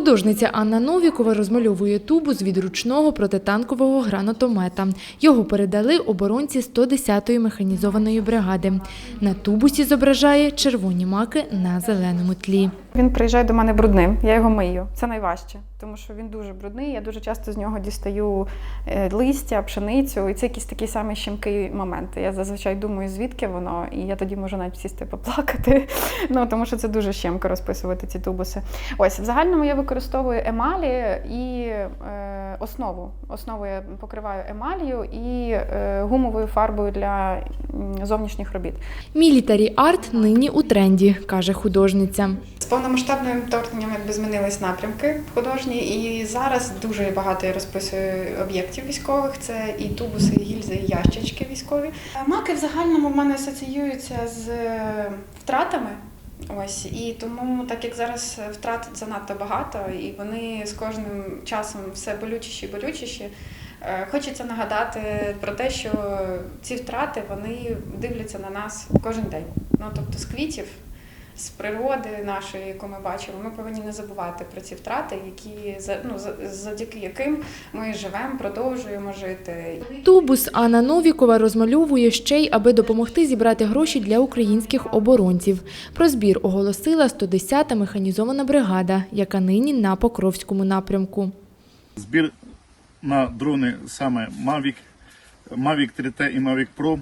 Художниця Анна Новікова розмальовує тубус від ручного протитанкового гранатомета. Його передали оборонці 110-ї механізованої бригади. На тубусі зображає червоні маки на зеленому тлі. Він приїжджає до мене брудним, я його мию. Це найважче, тому що він дуже брудний. Я дуже часто з нього дістаю е, листя, пшеницю, і це якісь такі самі щемкі моменти. Я зазвичай думаю, звідки воно, і я тоді можу навіть сісти поплакати. Ну тому що це дуже щемко розписувати ці тубуси. Ось в загальному я використовую емалі і е, основу. Основу я покриваю емалію і е, гумовою фарбою для зовнішніх робіт. Мілітарі арт нині у тренді, каже художниця. З повномасштабним вторгненням якби змінились напрямки художні, і зараз дуже багато я розписую об'єктів військових. Це і тубуси, і гільзи, і ящички військові. Маки в загальному в мене асоціюються з е, втратами. Ось і тому, так як зараз втрат занадто багато, і вони з кожним часом все болючіші і болючіші. е, Хочеться нагадати про те, що ці втрати вони дивляться на нас кожен день. Ну тобто з квітів, з природи нашої, яку ми бачимо, ми повинні не забувати про ці втрати, які ну, за- завдяки яким ми живемо, продовжуємо жити. Тубус Анна Новікова розмальовує ще й, аби допомогти зібрати гроші для українських оборонців. Про збір оголосила 110-та механізована бригада, яка нині на Покровському напрямку. Збір на дрони саме Mavic, Mavic 3T і Mavic Pro,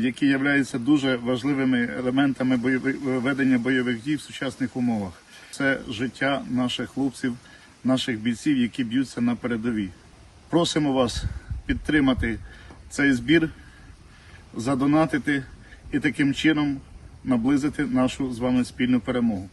які являються дуже важливими елементами бойових, ведення бойових дій в сучасних умовах. Це життя наших хлопців, наших бійців, які б'ються на передовій. Просимо вас підтримати цей збір, задонатити і таким чином наблизити нашу з вами спільну перемогу.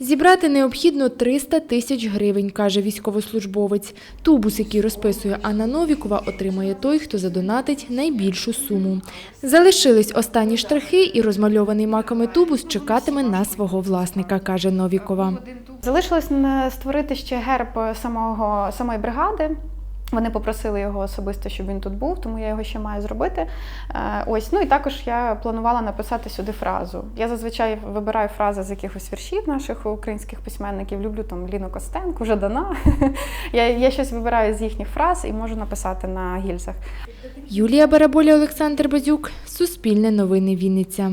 Зібрати необхідно 300 тисяч гривень, каже військовослужбовець. Тубус, який розписує Анна Новікова, отримає той, хто задонатить найбільшу суму. Залишились останні штрихи, і розмальований маками тубус чекатиме на свого власника, каже Новікова. Залишилось не створити ще герб самого самої бригади. Вони попросили його особисто, щоб він тут був, тому я його ще маю зробити. Е, Ось, ну і також я планувала написати сюди фразу. Я зазвичай вибираю фрази з якихось віршів наших українських письменників. Люблю там Ліну Костенко, Жадана. Я, я щось вибираю з їхніх фраз і можу написати на гільзах. Юлія Бараболя, Олександр Базюк, Суспільне новини Вінниця.